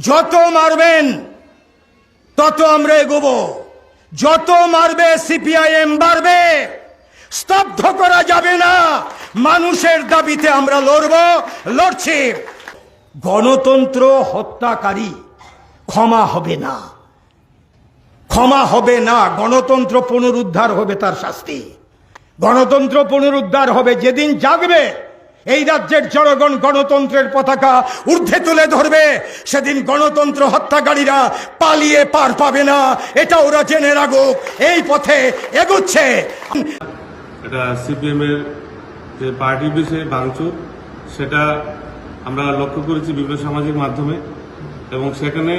যত মারবেন, তত আমরা এগোবো। যত মারবে, সিপিআইএম বাড়বে, স্তব্ধ করা যাবে না। মানুষের দাবিতে আমরা লড়ব, লড়ছি। গণতন্ত্র হত্যাকারী ক্ষমা হবে না। ক্ষমা হবে না, গণতন্ত্র পুনরুদ্ধার হবে তার শাস্তি। গণতন্ত্র পুনরুদ্ধার হবে যেদিন জাগবে এই রাজ্যের জনগণ গণতন্ত্রের পতাকা ঊর্ধ্বে তুলে ধরবে। সেদিন গণতন্ত্র হত্যাকারীরা পালিয়ে পার পাবে না। এটা ওরা জেনে রাখুক। এই পথে এগুচ্ছে। এটা সিপিএমের যে পার্টি বিষয়ে ভাঙচুর, সেটা আমরা লক্ষ্য করেছি বিভিন্ন সামাজিক মাধ্যমে। এবং সেখানে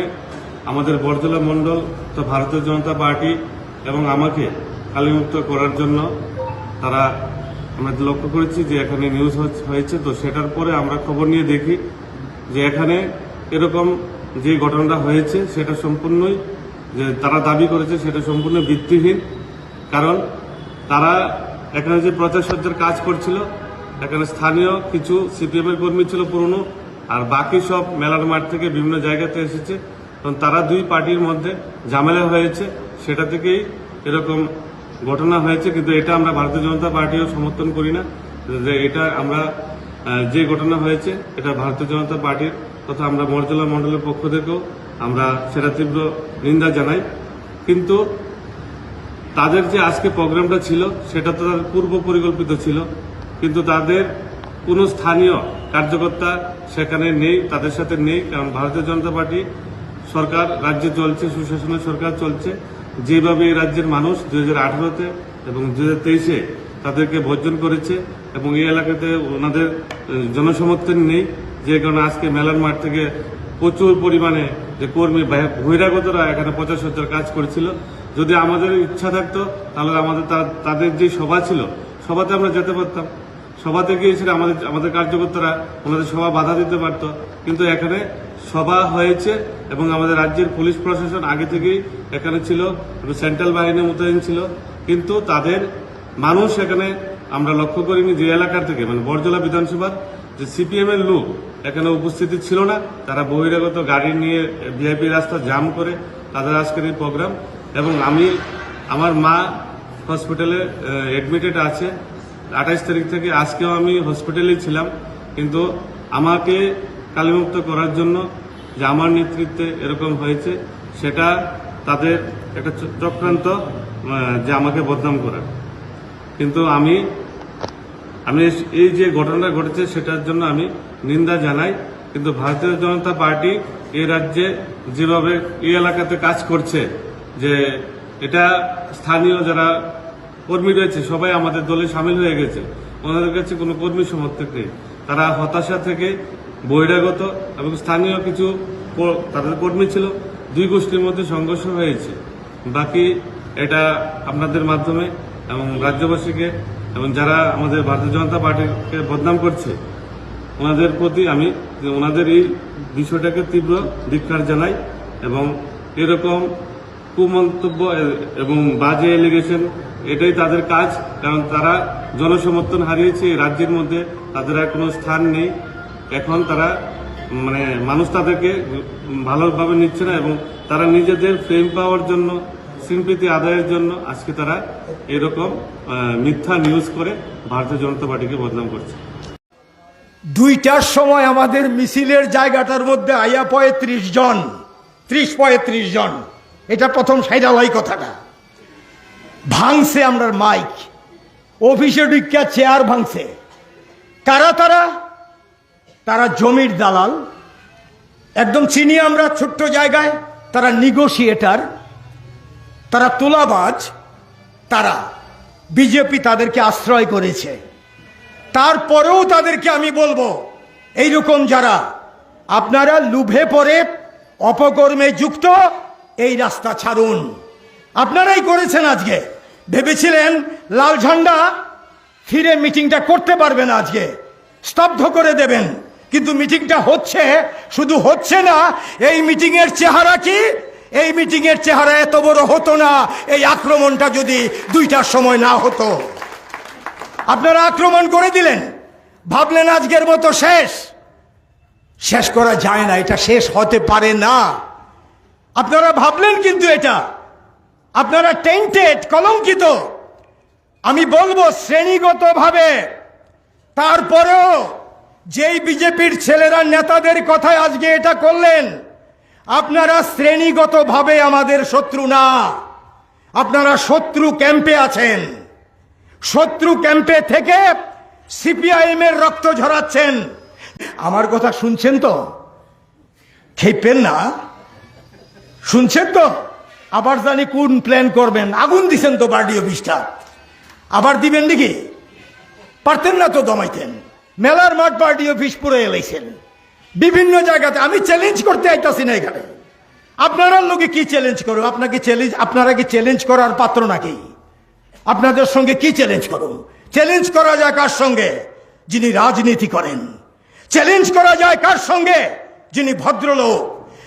আমাদের বরজলা মণ্ডল তো ভারতীয় জনতা পার্টি এবং আমাকে কালিমুক্ত করার জন্য তারা আমরা লক্ষ্য করেছি যে এখানে নিউজ হয়েছে, তো সেটার পরে আমরা খবর নিয়ে দেখি যে এখানে এরকম যে ঘটনাটা হয়েছে, সেটা সম্পূর্ণই যে তারা দাবি করেছে সেটা সম্পূর্ণ ভিত্তিহীন। কারণ তারা এখানে যে প্রচার সজ্জার কাজ করছিল, এখানে স্থানীয় কিছু সিপিএম এর কর্মী ছিল পুরনো, আর বাকি সব মেলার মাঠ থেকে বিভিন্ন জায়গাতে এসেছে। তখন তারা দুই পার্টির মধ্যে ঝামেলা হয়েছে, সেটা থেকেই এরকম ঘটনা হয়েছে, কিন্তু এটা আমরা ভারতীয় জনতা পার্টিও সমর্থন করি না, যে এটা আমরা যে ঘটনা হয়েছে, এটা ভারতীয় জনতা পার্টির তথা আমরা মর্যাদা মণ্ডলের পক্ষ থেকেও আমরা সেটা তীব্র নিন্দা জানাই। কিন্তু তাদের যে আজকে প্রোগ্রামটা ছিল, সেটা তো তাদের পূর্ব পরিকল্পিত ছিল, কিন্তু তাদের কোনো স্থানীয় কার্যকর্তা সেখানে নেই, তাদের সাথে নেই, কারণ ভারতীয় জনতা পার্টি সরকার, রাজ্যে চলছে, সুশাসনের সরকার চলছে। যেভাবে রাজ্যের মানুষ দুই হাজার আঠারোতে এবং দু হাজার তেইশে তাদেরকে বর্জন করেছে এবং এই এলাকাতে ওনাদের জনসমর্থন নেই, যে কারণে আজকে মেলার মাঠ থেকে প্রচুর পরিমাণে যে কর্মী বহিরাগতরা এখানে পঞ্চাশ হাজার কাজ করেছিল। যদি আমাদের ইচ্ছা থাকতো, তাহলে আমাদের তাদের যে সভা ছিল, সভাতে আমরা যেতে পারতাম। সভাতে গিয়ে সেটা আমাদের আমাদের কার্যকর্তারা ওনাদের সভা বাধা দিতে পারতো। কিন্তু এখানে সভা হয়েছে এবং আমাদের রাজ্যের পুলিশ প্রশাসন আগে থেকেই এখানে ছিল সেন্ট্রাল বাহিনী মোতায়েন ছিল। কিন্তু তাদের মানুষ এখানে আমরা লক্ষ্য করিনি যে এলাকার থেকে মানে বরজলা বিধানসভার যে সিপিএম এর লোক এখানে উপস্থিতি ছিল না, তারা বহিরাগত গাড়ি নিয়ে ভিআইপি রাস্তা জাম করে তাদের আজকের এই প্রোগ্রাম। এবং আমি, আমার মা হসপিটালে এডমিটেড আছে। আঠাইশ তারিখ থেকে আজকেও আমি হসপিটালেই ছিলাম। কিন্তু আমাকে কালিমুক্ত করার জন্য যে আমার নেতৃত্বে এরকম হয়েছে, সেটা তাদের একটা চক্রান্ত যে আমাকে বদনাম করার কিন্তু আমি আমি এই যে ঘটনাটা ঘটেছে, সেটার জন্য আমি নিন্দা জানাই। কিন্তু ভারতীয় জনতা পার্টি এ রাজ্যে যেভাবে এই এলাকাতে কাজ করছে, যে এটা স্থানীয় যারা কর্মী রয়েছে, সবাই আমাদের দলে সামিল হয়ে গেছে। ওনাদের কাছে কোনো কর্মী সমর্থক নেই। তারা হতাশা থেকে বহিরাগত এবং স্থানীয় কিছু তাদের কর্মী ছিল। দুই গোষ্ঠীর মধ্যে সংঘর্ষ হয়েছে। বাকি এটা আপনাদের মাধ্যমে এবং রাজ্যবাসীকে এবং যারা আমাদের ভারতীয় জনতা পার্টিকে বদনাম করছে, ওনাদের প্রতি আমি ওনাদের এই বিষয়টাকে তীব্র ধিক্ষার জানাই এবং এরকম কুমন্তব্য এবং বাজে এলিগেশন এটাই তাদের কাজ। কারণ তারা জনসমর্থন হারিয়েছে রাজ্যের মধ্যে। তাদের আর কোনো স্থান নেই। এখন তারা মানে মানুষ তাদেরকে ভালোভাবে নিচ্ছে না এবং তারা নিজেদের ফেম পাওয়ার জন্য সিম্পিতি আদায়ের জন্য আজকে তারা এরকম মিথ্যা নিউজ করে ভারতীয় জনতা পার্টিকে বদনাম করছে। দুইটার সময় আমাদের মিছিলের জায়গাটার মধ্যে আইয়া পঁয়ত্রিশ জন, ত্রিশ পঁয়ত্রিশ জন। এটা প্রথম সাইডালাই কথাটা। ভাঙছে আমরা মাইক। অফিসে ঢুকিয়া চেয়ার ভাঙছে। কারা তারা? তারা জমির দালাল। একদম চিনি আমরা, ছোট্ট জায়গায় তারা নিগোসিয়েটার তারা তোলাবাজ, তারা বিজেপি তাদেরকে আশ্রয় করেছে। তারপরেও তাদেরকে আমি বলব এই রকম যারা, আপনারা লুভে পড়ে অপকর্মে যুক্ত, এই রাস্তা ছাড়ুন। আপনারাই করেছেন আজকে। ভেবেছিলেন লাল ঝান্ডা ফিরে মিটিংটা করতে পারবেন আজকে। স্তব্ধ করে দেবেন। কিন্তু মিটিংটা হচ্ছে, শুধু হচ্ছে না, এই মিটিংয়ের চেহারা কি? এই মিটিংয়ের চেহারা এত বড় হতো না, এই আক্রমণটা যদি দুইটার সময় না হতো। আপনারা আক্রমণ করে দিলেন, ভাবলেন আজকের মতো শেষ। শেষ করা যায় না, এটা শেষ হতে পারে না। আপনারা ভাবলেন কিন্তু এটা। আপনারা টেন্টেড কলঙ্কিত। আমি বলব শ্রেণীগতভাবে, তারপরেও যেই বিজেপির ছেলেরা নেতাদের কথায় আজকে এটা করলেন, আপনারা শ্রেণীগতভাবে আমাদের শত্রু না। আপনারা শত্রু ক্যাম্পে আছেন। শত্রু ক্যাম্পে থেকে সিপিআইএম এর রক্ত ঝরাচ্ছেন। আমার কথা শুনছেন তো? খেপেন না। শুনছেন তো? আবার জানি কোন প্ল্যান করবেন। আগুন দিছেন তো বার্ডি অফিসটা। আবার দিবেন নাকি? পারতেন না তো দমাইতেন। মেলার মাঠ পার্টি অফিস পুরো এলাইছেন বিভিন্ন জায়গাতে আমি চ্যালেঞ্জ করতে আইতাছি না এখানে। আপনারা লোকে কি চ্যালেঞ্জ করো? আপনাকে চ্যালেঞ্জ আপনারা কি চ্যালেঞ্জ করার পাত্র নাকি? আপনাদের সঙ্গে কি চ্যালেঞ্জ করুন? চ্যালেঞ্জ করা যায় কার সঙ্গে? যিনি রাজনীতি করেন। চ্যালেঞ্জ করা যায় কার সঙ্গে? যিনি ভদ্রলোক।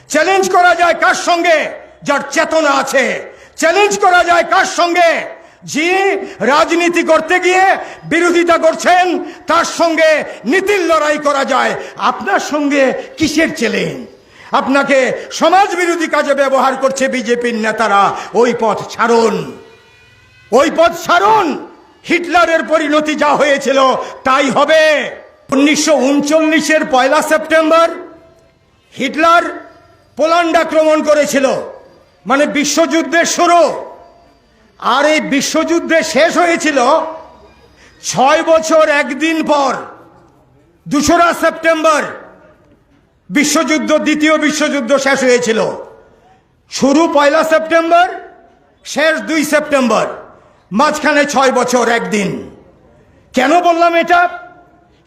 চ্যালেঞ্জ করা যায় কার সঙ্গে? যার চেতনা আছে। চ্যালেঞ্জ করা যায় কার সঙ্গে? যে রাজনীতি করতে গিয়ে বিরোধিতা করছেন, তার সঙ্গে নীতির লড়াই করা যায়। আপনার সঙ্গে কিসের চ্যালেঞ্জ আপনাকে সমাজ বিরোধী কাজে ব্যবহার করছে বিজেপির নেতারা। ওই পথ ছাড়ুন। ওই পথ ছাড়ুন। হিটলারের পরিণতি যা হয়েছিল, তাই হবে। উনিশশো উনচল্লিশের পয়লা সেপ্টেম্বর, হিটলার পোল্যান্ড আক্রমণ করেছিল। মানে বিশ্বযুদ্ধের শুরু। আর এই বিশ্বযুদ্ধে শেষ হয়েছিল ছয় বছর একদিন পর দোসরা সেপ্টেম্বর, বিশ্বযুদ্ধ, দ্বিতীয় বিশ্বযুদ্ধ শেষ হয়েছিল। শুরু পয়লা সেপ্টেম্বর, শেষ দুই সেপ্টেম্বর, মাঝখানে ছয় বছর একদিন। কেন বললাম এটা?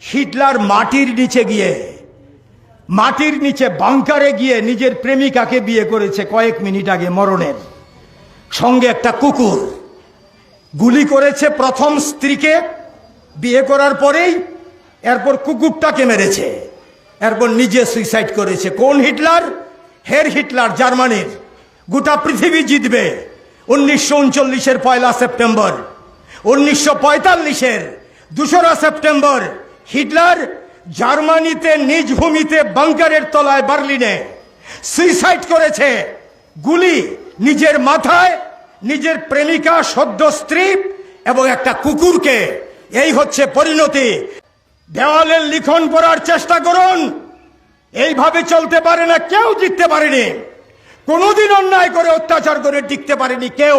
হিটলার মাটির নিচে গিয়ে, মাটির নিচে বাংকারে গিয়ে নিজের প্রেমিকাকে বিয়ে করেছে কয়েক মিনিট আগে মরণের। সঙ্গে একটা কুকুর। গুলি করেছে প্রথম স্ত্রীকে, বিয়ে করার পরেই, এরপর কুকুরটাকে মেরেছে। এরপর নিজে সুইসাইড করেছে। কোন হিটলার? হের হিটলার, জার্মানির। গোটা পৃথিবী জিতবে। উনিশশো উনচল্লিশের পয়লা সেপ্টেম্বর। উনিশশো পঁয়তাল্লিশের দোসরা সেপ্টেম্বর। হিটলার জার্মানিতে নিজ ভূমিতে বাংকারের তলায় বার্লিনে সুইসাইড করেছে। গুলি নিজের মাথায় নিজের প্রেমিকা সদ্য স্ত্রী এবং একটা কুকুরকে। এই হচ্ছে পরিণতি। দেওয়ালের লিখন পড়ার চেষ্টা করুন। এইভাবে চলতে পারে না, কেউ জিততে পারেনি। কোনোদিন অন্যায় করে অত্যাচার করে টিকতে পারেনি কেউ।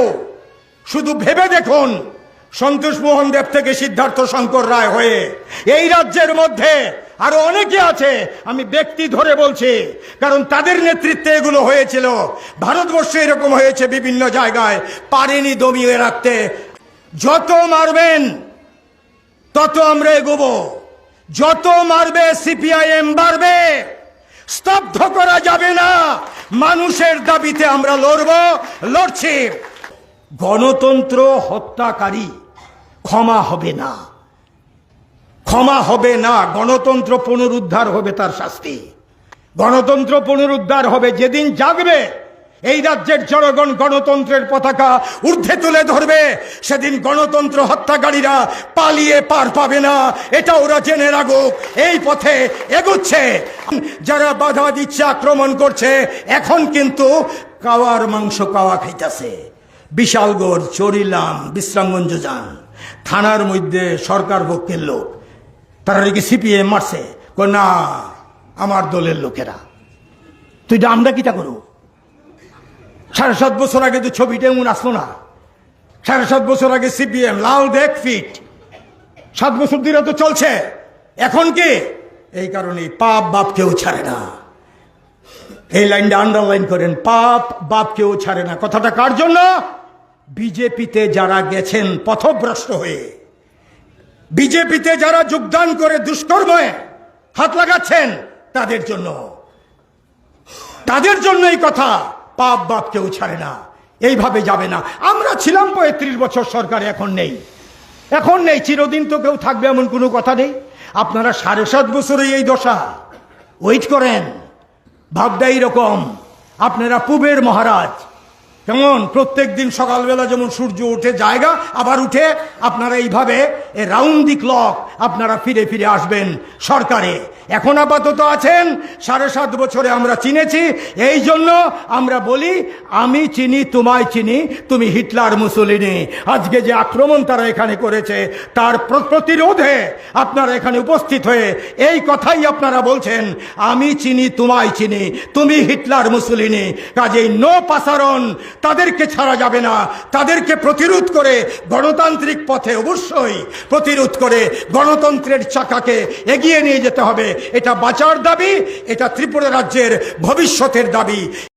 শুধু ভেবে দেখুন, সন্তোষ মোহন দেব থেকে সিদ্ধার্থ শঙ্কর রায় হয়ে এই রাজ্যের মধ্যে আরও অনেকে আছে, আমি ব্যক্তি ধরে বলছি, কারণ তাদের নেতৃত্বে এগুলো হয়েছিল। ভারতবর্ষে এরকম হয়েছে বিভিন্ন জায়গায়, পারেনি দমিয়ে রাখতে। যত মারবেন, তত আমরা এগোবো। যত মারবে, সিপিআইএম বাড়বে, স্তব্ধ করা যাবে না। মানুষের দাবিতে আমরা লড়ব, লড়ছি। গণতন্ত্র হত্যাকারী ক্ষমা হবে না। ক্ষমা হবে না, গণতন্ত্র পুনরুদ্ধার হবে তার শাস্তি। গণতন্ত্র পুনরুদ্ধার হবে, যেদিন জাগবে, এই রাজ্যের জনগণ গণতন্ত্রের পতাকা ঊর্ধ্বে তুলে ধরবে। সেদিন গণতন্ত্র হত্যাকারীরা পালিয়ে পার পাবে না, এটা ওরা জেনে রাখুক। এই পথে এগুচ্ছে। যারা বাধা দিচ্ছে, আক্রমণ করছে, এখন কিন্তু কাওয়ার মাংস কাওয়া খাইতেছে। বিশালগড়, চরিলাম, বিশ্রামগঞ্জ যান। থানার মধ্যে সরকার পক্ষের লোক। তারা নাকি সিপিএম মারছে। কয়, না, আমার দলের লোকেরা। তুই আমরা কিটা করু। সাড়ে সাত বছর আগে তো ছবিটা এমন আসলো না। সাড়ে সাত বছর আগে সিপিএম, লাল দেখ ফিট। সাত বছর ধরে তো চলছে। এখন কি? এই কারণে পাপ বাপ কেউ ছাড়ে না। এই লাইনটা আন্ডারলাইন করেন, পাপ বাপ কেউ ছাড়ে না। কথাটা কার জন্য? বিজেপিতে যারা গেছেন পথভ্রষ্ট হয়ে। বিজেপিতে যারা যোগদান করে দুষ্কর্মে হাত লাগাচ্ছেন, তাদের জন্য। তাদের জন্য এই কথা পাপ বাপ কেউ ছাড়ে না। এইভাবে যাবে না। আমরা ছিলাম পঁয়ত্রিশ বছর, সরকার এখন নেই। এখন নেই, চিরদিন তো কেউ থাকবে এমন কোনো কথা নেই। আপনারা সাড়ে সাত বছরে এই দশা। ওয়েট করেন। ভাবটা এইরকম আপনারা পুবের মহারাজ। কেমন? প্রত্যেক দিন সকালবেলা যেমন সূর্য উঠে, জায়গা আবার উঠে, আপনারা এইভাবে রাউন্ড দি ক্লক আপনারা ফিরে ফিরে আসবেন সরকারে। এখন আপাতত আছেন, সাড়ে সাত বছরে আমরা চিনেছি, এই জন্য আমরা বলি, আমি চিনি, তোমায় চিনি, তুমি হিটলার মুসলিনি। আজকে যে আক্রমণ তারা এখানে করেছে, তার প্রতিরোধে আপনারা এখানে উপস্থিত হয়ে এই কথাই আপনারা বলছেন, আমি চিনি, তোমায় চিনি, তুমি হিটলার মুসলিনি। কাজেই নো পাসারণ, তাদেরকে ছাড়া যাবে না, তাদেরকে প্রতিরোধ করে গণতান্ত্রিক পথে অবশ্যই প্রতিরোধ করে গণতন্ত্রের চাকাকে এগিয়ে নিয়ে যেতে হবে। এটা বাঁচার দাবি, এটা ত্রিপুরা রাজ্যের ভবিষ্যতের দাবি।